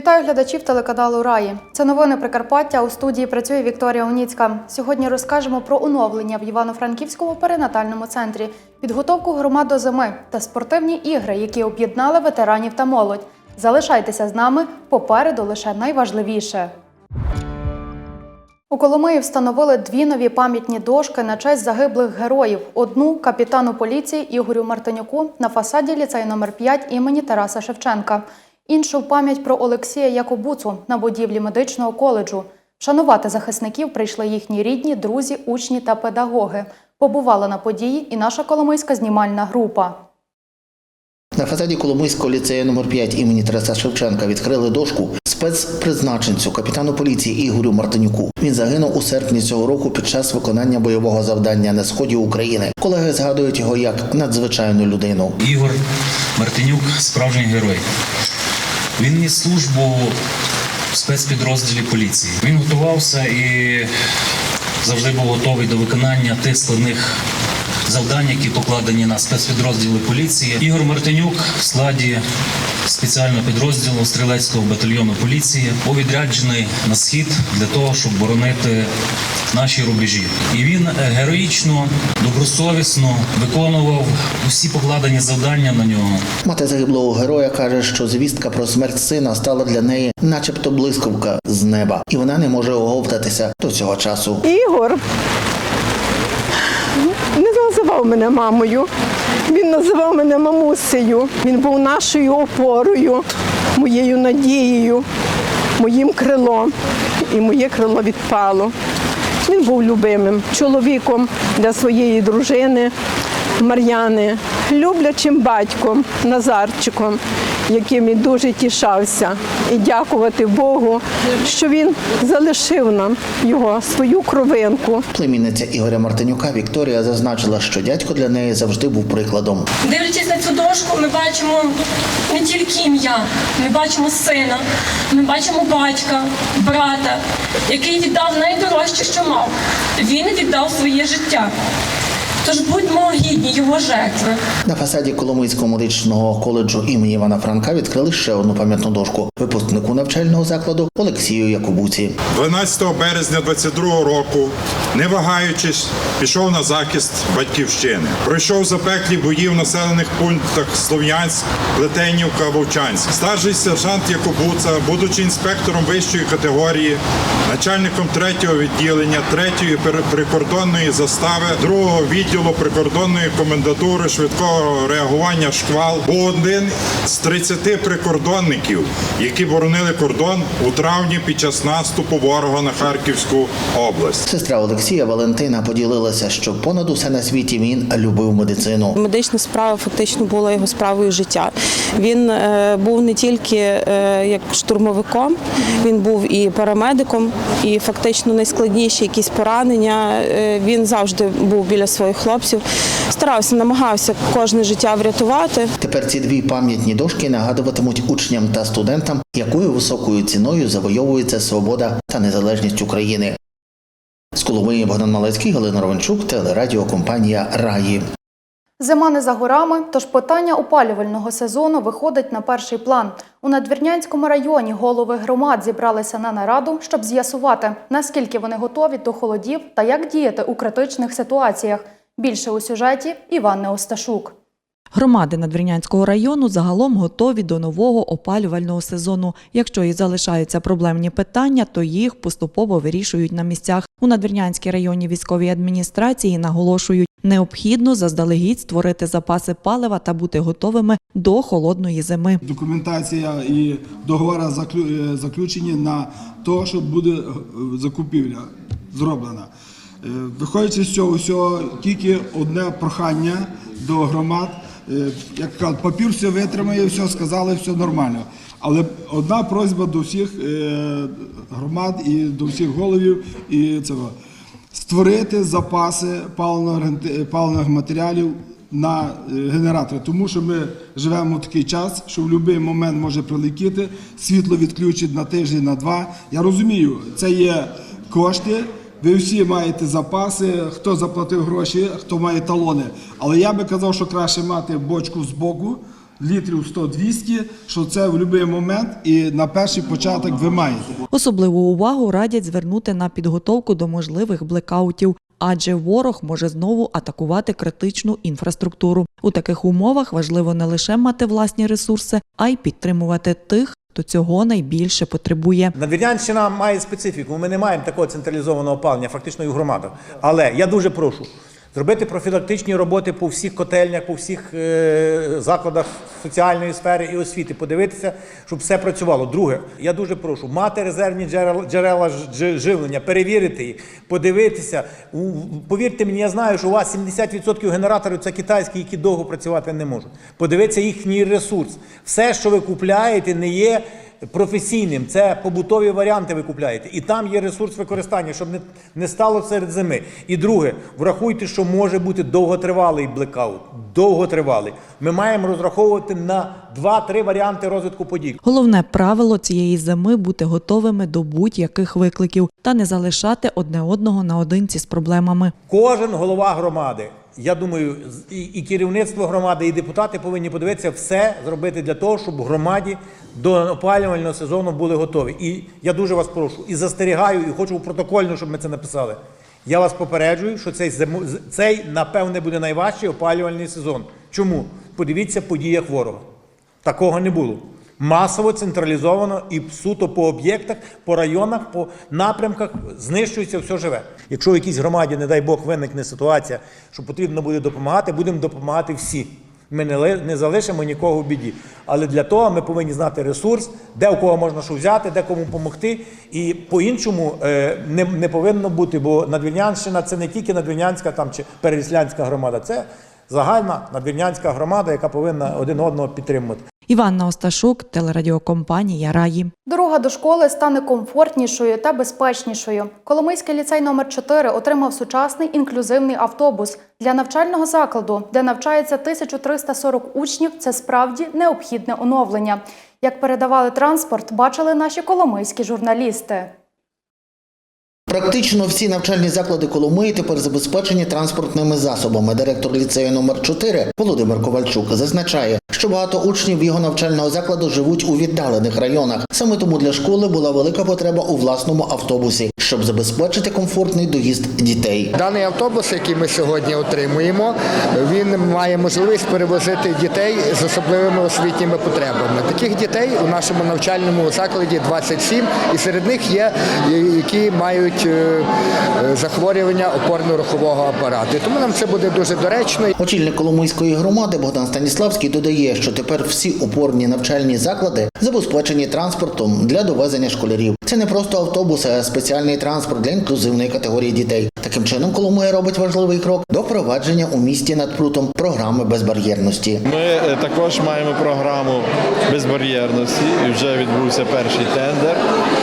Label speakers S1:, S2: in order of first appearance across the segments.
S1: Вітаю глядачів телеканалу Раї. Це новини Прикарпаття. У студії працює Вікторія Уніцька. Сьогодні розкажемо про оновлення в Івано-Франківському перинатальному центрі, підготовку громад до зими та спортивні ігри, які об'єднали ветеранів та молодь. Залишайтеся з нами попереду лише найважливіше. У Коломиї встановили дві нові пам'ятні дошки на честь загиблих героїв. Одну капітану поліції Ігорю Мартинюку на фасаді ліцей номер 5 імені Тараса Шевченка. Іншу в пам'ять про Олексія Якобуцу на будівлі медичного коледжу. Вшанувати захисників прийшли їхні рідні, друзі, учні та педагоги. Побувала на події і наша коломийська знімальна група.
S2: На фасаді Коломийського ліцею номер 5 імені Тараса Шевченка відкрили дошку спецпризначенцю капітану поліції Ігорю Мартинюку. Він загинув у серпні цього року під час виконання бойового завдання на сході України. Колеги згадують його як надзвичайну людину.
S3: Ігор Мартинюк справжній герой. Він ніс службу в спецпідрозділі поліції. Він готувався і завжди був готовий до виконання тих складних завдань, які покладені на спецпідрозділи поліції. Ігор Мартинюк в складі спеціального підрозділу стрілецького батальйону поліції був відряджений на схід для того, щоб боронити наші рубежі. І він героїчно, добросовісно виконував усі покладені завдання на нього.
S2: Мати загиблого героя каже, що звістка про смерть сина стала для неї, начебто блискавка з неба, і вона не може оговтатися до цього часу.
S4: Ігор називав мене мамою. Він називав мене мамусею. Він був нашою опорою, моєю надією, моїм крилом. І моє крило відпало. Він був любимим чоловіком для своєї дружини Мар'яни, люблячим батьком Назарчиком, яким він дуже тішався. І дякувати Богу, що він залишив нам його свою кровинку.
S2: Племінниця Ігоря Мартинюка Вікторія зазначила, що дядько для неї завжди був прикладом.
S5: Дивлячись на цю дошку, ми бачимо не тільки ім'я, ми бачимо сина, ми бачимо батька, брата, який віддав найдорожче, що мав. Він віддав своє життя. Тож будьмо гідні його жертви.
S2: На фасаді Коломийського медичного коледжу імені Івана Франка відкрили ще одну пам'ятну дошку випускнику навчального закладу Олексію Якубуці.
S6: 12 березня 22 року, не вагаючись, пішов на захист батьківщини. Пройшов запеклі бої в населених пунктах Слов'янськ, Летенівка, Вовчанськ. Старший сержант Якубуца, будучи інспектором вищої категорії, начальником третього відділення, третьої прикордонної застави, другого відділу прикордонної комендатури швидкого реагування шквал, був один з 30 прикордонників, які боронили кордон у травні під час наступу ворога на Харківську область.
S2: Сестра Олексія Валентина поділилася, що понад усе на світі він любив медицину.
S7: Медична справа фактично була його справою життя. Він е, був не тільки е, як штурмовиком, він був і парамедиком, і фактично найскладніші якісь поранення. е, Він завжди був біля своїх хлопців, старався, намагався кожне життя врятувати.
S2: Тепер ці дві пам'ятні дошки нагадуватимуть учням та студентам, якою високою ціною завойовується свобода та незалежність України. З Коломиї Богдан Малецький, Галина Ровенчук, телерадіокомпанія Раї.
S1: Зима не за горами, тож питання опалювального сезону виходить на перший план. У Надвірнянському районі голови громад зібралися на нараду, щоб з'ясувати, наскільки вони готові до холодів та як діяти у критичних ситуаціях. Більше у сюжеті Іван Неосташук.
S8: Громади Надвірнянського району загалом готові до нового опалювального сезону. Якщо і залишаються проблемні питання, то їх поступово вирішують на місцях. У Надвірнянській районній військовій адміністрації наголошують, необхідно заздалегідь створити запаси палива та бути готовими до холодної зими.
S9: Документація і договори е, заключені на те, що буде е, закупівля зроблена. Е, Виходячи з цього всього, тільки одне прохання до громад. Е, Як кажуть, папір все витримає, все сказали, все нормально. Але одна просьба до всіх е, громад і до всіх головів і цього створити запаси паливних матеріалів на генератори, тому що ми живемо в такий час, що в будь-який момент може прилетіти, світло відключить на тиждень, на два. Я розумію, це є кошти. Ви всі маєте запаси, хто заплатив гроші, хто має талони. Але я би казав, що краще мати бочку з боку, літрів 100-200, що це в будь-який момент і на перший початок ви маєте.
S8: Особливу увагу радять звернути на підготовку до можливих блекаутів, адже ворог може знову атакувати критичну інфраструктуру. У таких умовах важливо не лише мати власні ресурси, а й підтримувати тих, хто цього найбільше потребує.
S10: Надвірнянщина має специфіку. Ми не маємо такого централізованого опалення, фактично і в громадах. Але я дуже прошу зробити профілактичні роботи по всіх котельнях, по всіх е, закладах соціальної сфери і освіти, подивитися, щоб все працювало. Друге, я дуже прошу мати резервні джерела, джерела живлення, перевірити їх, подивитися. Повірте мені, я знаю, що у вас 70% генераторів це китайські, які довго працювати не можуть. Подивитися їхній ресурс. Все, що ви купляєте, не є професійним. Це побутові варіанти ви купляєте. І там є ресурс використання, щоб не, не стало серед зими. І друге, врахуйте, що може бути довготривалий блекаут. Довготривалий. Ми маємо розраховувати на 2-3 варіанти розвитку подій.
S8: Головне правило цієї зими бути готовими до будь-яких викликів та не залишати одне одного наодинці з проблемами.
S10: Кожен голова громади, я думаю, і, і керівництво громади, і депутати повинні подивитися все зробити для того, щоб громаді до опалювального сезону були готові. І я дуже вас прошу і застерігаю, і хочу протокольно, щоб ми це написали. Я вас попереджую, що цей цей напевне буде найважчий опалювальний сезон. Чому? Подивіться по діях ворога. Такого не було. Масово централізовано і суто по об'єктах, по районах, по напрямках знищується все живе. Якщо в якійсь громаді, не дай Бог, виникне ситуація, що потрібно буде допомагати, будемо допомагати всі. Ми не, не залишимо нікого в біді. Але для того ми повинні знати ресурс, де у кого можна що взяти, де кому допомогти. І по-іншому е, не, не повинно бути, бо Надвірнянщина це не тільки Надвірнянська там, чи Переяслянська громада, це загальна надвірнянська громада, яка повинна один одного підтримувати.
S8: Іванна Осташук, телерадіокомпанія Раї.
S1: Дорога до школи стане комфортнішою та безпечнішою. Коломийський ліцей номер 4 отримав сучасний інклюзивний автобус для навчального закладу, де навчається 1340 учнів. Це справді необхідне оновлення. Як передавали транспорт, бачили наші коломийські журналісти.
S2: Практично всі навчальні заклади Коломиї тепер забезпечені транспортними засобами. Директор ліцею номер 4 Володимир Ковальчук зазначає, що багато учнів його навчального закладу живуть у віддалених районах. Саме тому для школи була велика потреба у власному автобусі, щоб забезпечити комфортний доїзд дітей.
S11: Даний автобус, який ми сьогодні отримуємо, він має можливість перевозити дітей з особливими освітніми потребами. Таких дітей у нашому навчальному закладі 27, і серед них є, які мають е, е, захворювання опорно-рухового апарату. Тому нам це буде дуже доречно.
S2: Очільник Коломийської громади Богдан Станіславський додає, що тепер всі опорні навчальні заклади забезпечені транспортом для довезення школярів. Це не просто автобуси, а спеціальний транспорт для інклюзивної категорії дітей. Таким чином, Коломия робить важливий крок до впровадження у місті над прутом програми безбар'єрності.
S12: Ми е, також маємо програму безбар'єрності і вже відбувся перший тендер.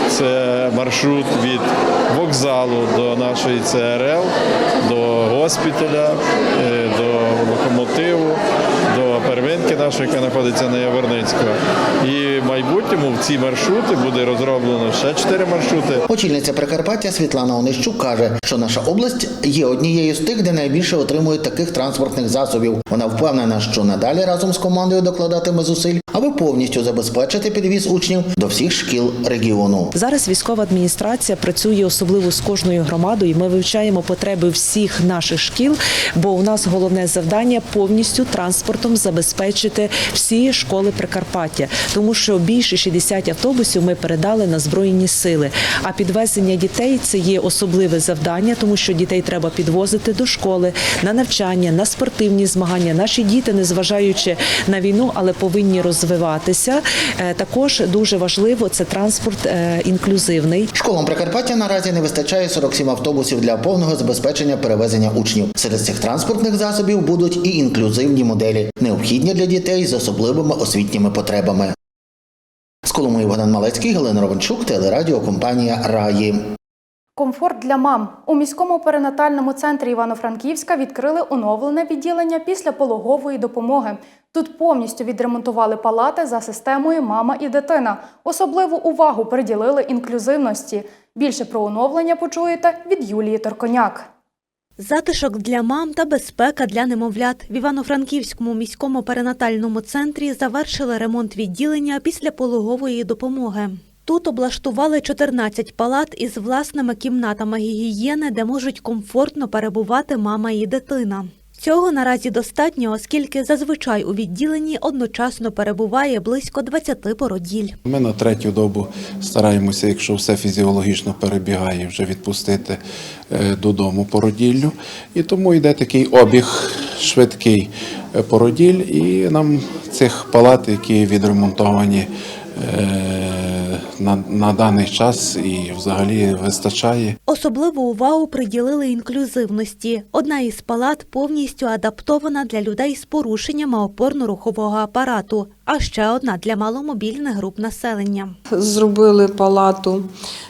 S12: Це маршрут від вокзалу до нашої ЦРЛ, до госпіталя, е, до локомотиву, первинки нашої, яка знаходиться на Яворницького. І в майбутньому в ці маршрути буде розроблено ще чотири маршрути.
S2: Очільниця Прикарпаття Світлана Онищук каже, що наша область є однією з тих, де найбільше отримують таких транспортних засобів. Вона впевнена, що надалі разом з командою докладатиме зусиль, аби повністю забезпечити підвіз учнів до всіх шкіл регіону.
S13: Зараз військова адміністрація працює особливо з кожною громадою. і Ми вивчаємо потреби всіх наших шкіл, бо у нас головне завдання повністю транспортом забезпечити всі школи Прикарпаття, тому що більше 60 автобусів ми передали на збройні сили. А підвезення дітей це є особливе завдання, тому що дітей треба підвозити до школи на навчання, на спортивні змагання. Наші діти, незважаючи на війну, але повинні розвиватися. Е, Також дуже важливо це транспорт е, інклюзивний.
S2: Школам Прикарпаття наразі не вистачає 47 автобусів для повного забезпечення перевезення учнів. Серед цих транспортних засобів будуть і інклюзивні моделі, необхідні для дітей з особливими освітніми потребами. З Коломиї Богдан Малецький, Галина Ровенчук, телерадіокомпанія Раї.
S1: Комфорт для мам у міському перинатальному центрі Івано-Франківська відкрили оновлене відділення після пологової допомоги. Тут повністю відремонтували палати за системою Мама і дитина. Особливу увагу приділили інклюзивності. Більше про оновлення почуєте від Юлії Торконяк.
S14: Затишок для мам та безпека для немовлят в Івано-Франківському міському перинатальному центрі завершили ремонт відділення після пологової допомоги. Тут облаштували 14 палат із власними кімнатами гігієни, де можуть комфортно перебувати мама і дитина. Цього наразі достатньо, оскільки зазвичай у відділенні одночасно перебуває близько 20 породіль.
S15: Ми на третю добу стараємося, якщо все фізіологічно перебігає, вже відпустити е, додому породіллю. І тому йде такий обіг швидкий е, породіль, і нам цих палат, які відремонтовані е, на, на даний час і взагалі вистачає.
S14: Особливу увагу приділили інклюзивності. Одна із палат повністю адаптована для людей з порушеннями опорно-рухового апарату, а ще одна для маломобільних груп населення.
S16: Зробили палату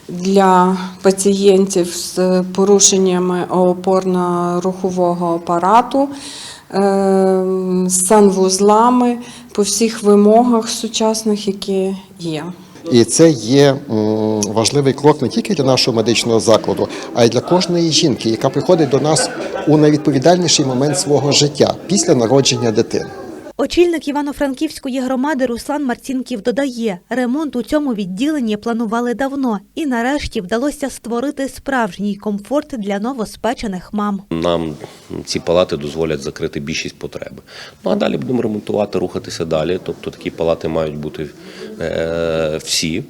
S16: для пацієнтів з порушеннями опорно-рухового апарату, е, з санвузлами по всіх вимогах сучасних, які є.
S17: І це є важливий крок не тільки для нашого медичного закладу, а й для кожної жінки, яка приходить до нас у найвідповідальніший момент свого життя після народження дитини.
S14: Очільник Івано-Франківської громади Руслан Марцінків додає, ремонт у цьому відділенні планували давно, і нарешті вдалося створити справжній комфорт для новоспечених мам.
S18: Нам ці палати дозволять закрити більшість потреби. Ну а далі будемо ремонтувати, рухатися далі. Тобто такі палати мають бути е, всі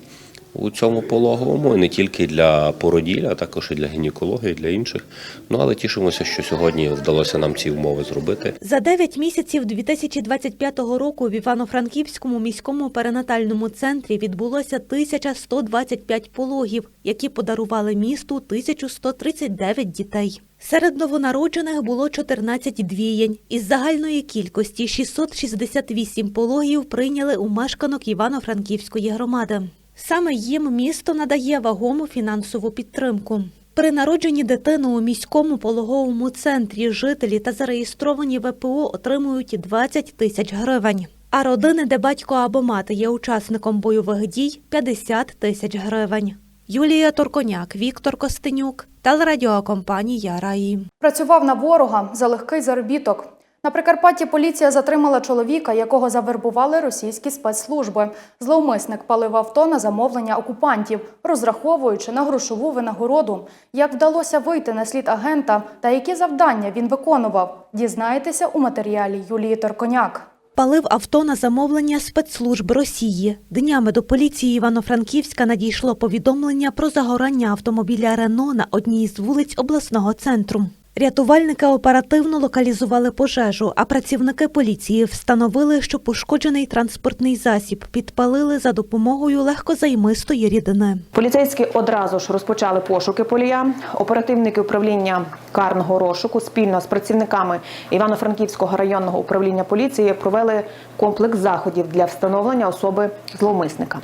S18: у цьому пологовому, і не тільки для породілля, а також і для гінекології, і для інших. Ну але тішимося, що сьогодні вдалося нам ці умови зробити.
S14: За 9 місяців 2025 року в Івано-Франківському міському перинатальному центрі відбулося 1125 пологів, які подарували місту 1139 дітей. Серед новонароджених було 14 двієнь. Із загальної кількості 668 пологів прийняли у мешканок Івано-Франківської громади. Саме їм місто надає вагому фінансову підтримку. При народженні дитини у міському пологовому центрі жителі та зареєстровані ВПО отримують 20 тисяч гривень. А родини, де батько або мати є учасником бойових дій 50 тисяч гривень. Юлія Торконяк, Віктор Костенюк, телерадіокомпанія Раї.
S1: Працював на ворога за легкий заробіток. На Прикарпатті поліція затримала чоловіка, якого завербували російські спецслужби. Зловмисник палив авто на замовлення окупантів, розраховуючи на грошову винагороду. Як вдалося вийти на слід агента та які завдання він виконував, дізнаєтеся у матеріалі Юлії Торконяк.
S14: Палив авто на замовлення спецслужб Росії. Днями до поліції Івано-Франківська надійшло повідомлення про загорання автомобіля Рено на одній з вулиць обласного центру. Рятувальники оперативно локалізували пожежу, а працівники поліції встановили, що пошкоджений транспортний засіб підпалили за допомогою легкозаймистої рідини.
S19: Поліцейські одразу ж розпочали пошуки полія. Оперативники управління карного розшуку спільно з працівниками Івано-Франківського районного управління поліції провели комплекс заходів для встановлення особи зловмисника.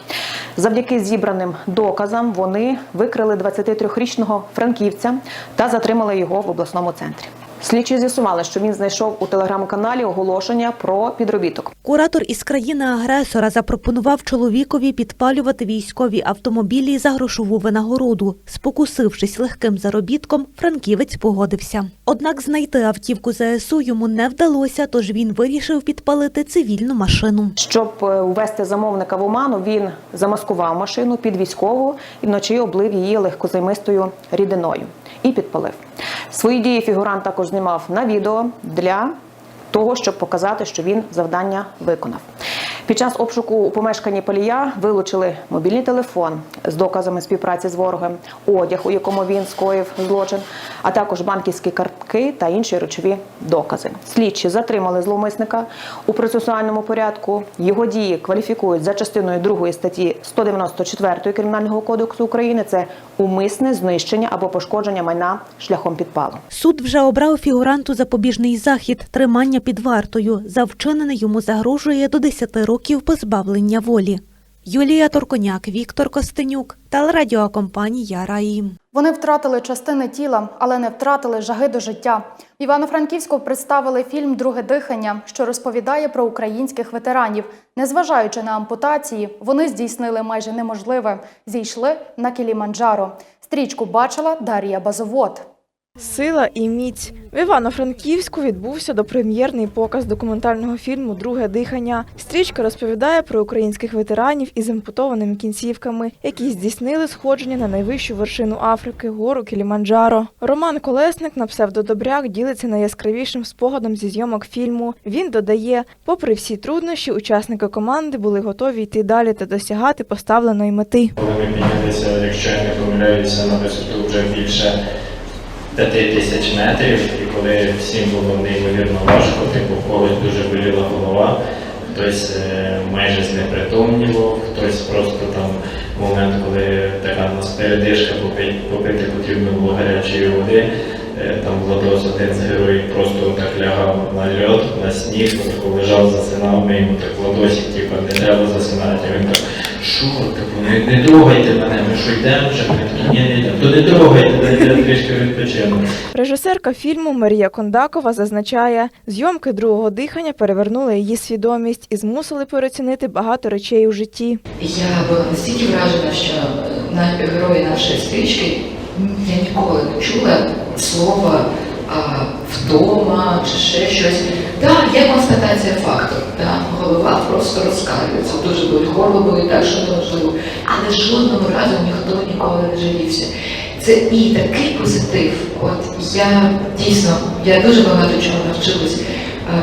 S19: Завдяки зібраним доказам вони викрили 23-річного франківця та затримали його в обласному центрі. Слідчі з'ясували, що він знайшов у телеграм-каналі оголошення про підробіток.
S14: Куратор із країни-агресора запропонував чоловікові підпалювати військові автомобілі за грошову винагороду. Спокусившись легким заробітком, франківець погодився. Однак знайти автівку ЗСУ йому не вдалося, тож він вирішив підпалити цивільну машину.
S19: Щоб е, увести замовника в оману, він замаскував машину під військову і вночі облив її легкозаймистою рідиною і підпалив. Свої дії фігурант також знімав на відео для того, щоб показати, що він завдання виконав. Під час обшуку у помешканні Палія вилучили мобільний телефон з доказами співпраці з ворогом, одяг, у якому він скоїв злочин, а також банківські картки та інші речові докази. Слідчі затримали зловмисника у процесуальному порядку. Його дії кваліфікують за частиною 2 статті 194 Кримінального кодексу України. Це умисне знищення або пошкодження майна шляхом підпалу.
S14: Суд вже обрав фігуранту запобіжний захід тримання під вартою. За вчинене йому загрожує до 10 років позбавлення волі. Юлія Торконяк, Віктор Костенюк, телерадіокомпанія Раї.
S1: Вони втратили частини тіла, але не втратили жаги до життя. В Івано-Франківську представили фільм Друге дихання, що розповідає про українських ветеранів. Незважаючи на ампутації, вони здійснили майже неможливе зійшли на Кіліманджаро. Стрічку бачила Дар'я Базовод.
S20: Сила і міць в Івано-Франківську відбувся допрем'єрний показ документального фільму Друге дихання. Стрічка розповідає про українських ветеранів із ампутованими кінцівками, які здійснили сходження на найвищу вершину Африки гору Кіліманджаро. Роман Колесник на псевдодобряк ділиться найяскравішим спогадом зі зйомок фільму. Він додає, попри всі труднощі, учасники команди були готові йти далі та досягати поставленої мети.
S21: Коли ми піднялися, якщо не помиляюся, на висоту вже більше п'яти тисяч метрів, і коли всім було неймовірно важко, типу в когось дуже боліла голова, хтось е, майже знепритомнівав, хтось просто там момент, коли така нас передишка попити, попити потрібно було гарячої води. Е, Там Владос, один з героїв, просто так лягав на льод, на сніг, лежав, засинав, ми йому так Владосик, типу, не треба засинати. Він так, що, типу, не, не трогайте мене, ми що йдемо вже? Ні, не йдемо. То не трогайте, дайте я трішки відпочину.
S20: Режисерка фільму Марія Кондакова зазначає, зйомки другого дихання перевернули її свідомість і змусили переоцінити багато речей у житті.
S22: Я була настільки вражена, що е, на герої нашої стрічки я ніколи не чула слова а, вдома чи ще щось. Так, є констатація факту. Так, голова просто розкалюється. Дуже болить горло болить так, що неможливо. Але жодного разу ніхто ніколи не жалівся. Це і такий позитив. От я дійсно я дуже багато чого навчилась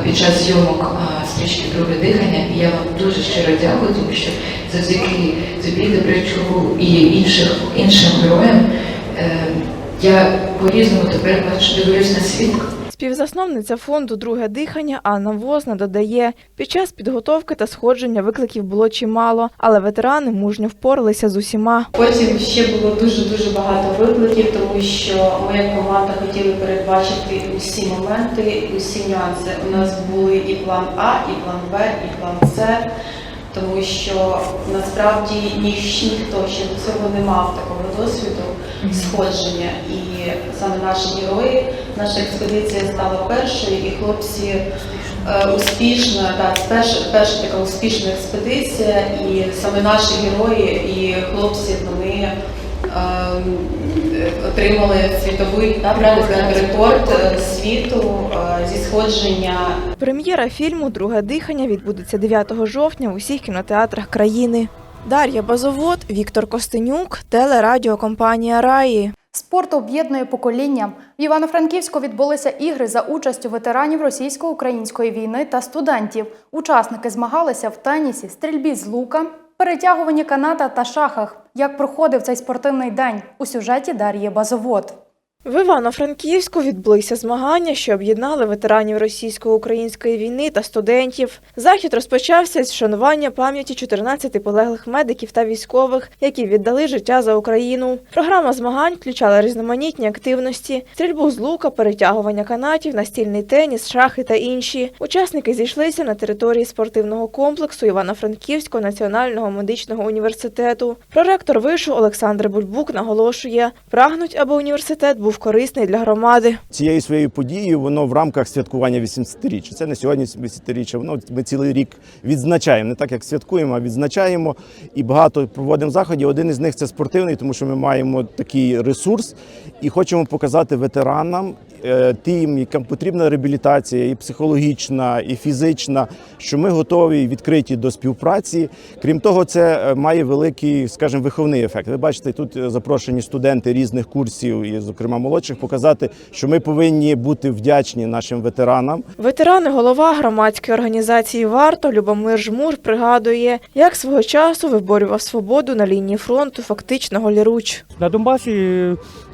S22: під час зйомок стрічки Друге дихання. І я вам дуже щиро дякую, тому що завдяки Зубі Добрячуку і інших іншим героям е, я по-різному тепер бачу дивлюсь на світ.
S20: Співзасновниця фонду Друге дихання Анна Возна додає, під час підготовки та сходження викликів було чимало, але ветерани мужньо впоралися з усіма.
S23: Потім ще було дуже дуже багато викликів, тому що ми як команда хотіли передбачити усі моменти, усі нюанси. У нас були і план А, і план Б, і план С. Тому що насправді ні, ніхто ще до цього не мав такого досвіду сходження. І саме наші герої, наша експедиція стала першою, і хлопці е, успішно, так, перша, перша така успішна експедиція, і саме наші герої і хлопці вони ем, е, отримали світовий напрямок рекорд е, світу е, зі сходження
S20: Прем'єра фільму Друге дихання відбудеться 9 жовтня в усіх кінотеатрах країни. Дар'я Базовод, Віктор Костенюк, телерадіокомпанія Раї.
S1: Спорт об'єднує покоління. В Івано-Франківську відбулися ігри за участю ветеранів російсько-української війни та студентів. Учасники змагалися в тенісі, стрільбі з лука, перетягуванні каната та шахах. Як проходив цей спортивний день у сюжеті Дар'ї Базовод.
S20: В Івано-Франківську відбулися змагання, що об'єднали ветеранів російсько-української війни та студентів. Захід розпочався з шанування пам'яті 14 полеглих медиків та військових, які віддали життя за Україну. Програма змагань включала різноманітні активності: стрільбу з лука, перетягування канатів, настільний теніс, шахи та інші. Учасники зійшлися на території спортивного комплексу Івано-Франківського національного медичного університету. Проректор вишу Олександр Бульбук наголошує, прагнуть, аби університет був корисний для громади.
S24: Цією своєю подією воно в рамках святкування 80-річчя. Це не сьогодні 80-річчя, воно ми цілий рік відзначаємо. Не так як святкуємо, а відзначаємо і багато проводимо заходів. Один із них це спортивний, тому що ми маємо такий ресурс і хочемо показати ветеранам, е, тим, яким потрібна реабілітація, і психологічна, і фізична, що ми готові і відкриті до співпраці. Крім того, це е, має великий, скажімо, виховний ефект. Ви бачите, тут е, запрошені студенти різних курсів, і, зокрема, молодших, показати, що ми повинні бути вдячні нашим ветеранам.
S20: Ветерани голова громадської організації Варто Любомир Жмур пригадує, як свого часу виборював свободу на лінії фронту, фактично голіруч.
S25: На Донбасі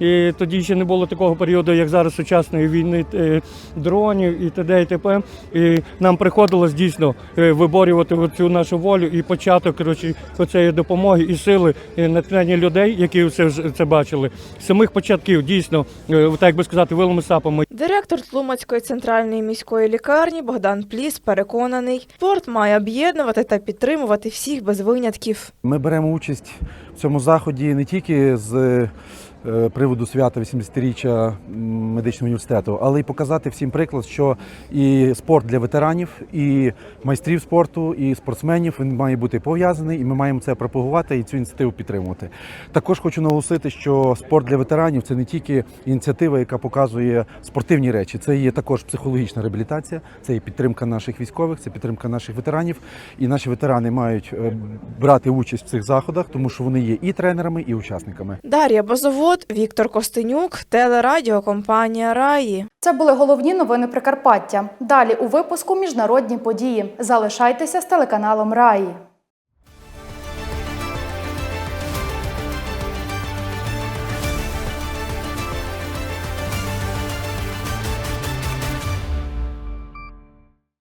S25: і тоді ще не було такого періоду, як зараз сучасної війни е, дронів і т.д. і т.п. І нам приходилось дійсно е, виборювати цю нашу волю і початок коротше, цієї допомоги і сили і натхнення людей, які все ж це бачили. З самих початків дійсно, е, так би сказати, вилами сапами.
S20: Директор Тлумацької центральної міської лікарні Богдан Пліс переконаний, спорт має об'єднувати та підтримувати всіх без винятків.
S26: Ми беремо участь в цьому заході не тільки з
S27: приводу свята 80-річчя медичного університету, але й показати всім приклад, що і спорт для ветеранів, і майстрів спорту, і спортсменів він має бути пов'язаний, і ми маємо це пропагувати і цю ініціативу підтримувати. Також хочу наголосити, що спорт для ветеранів це не тільки ініціатива, яка показує спортивні речі, це є також психологічна реабілітація, це є підтримка наших військових, це підтримка наших ветеранів. І наші ветерани мають е, брати участь в цих заходах, тому що вони є і тренерами, і учасниками.
S20: Дар'я Базовод, Віктор Костенюк, телерадіокомпанія Раї.
S1: Це були головні новини Прикарпаття. Далі у випуску міжнародні події. Залишайтеся з телеканалом Раї.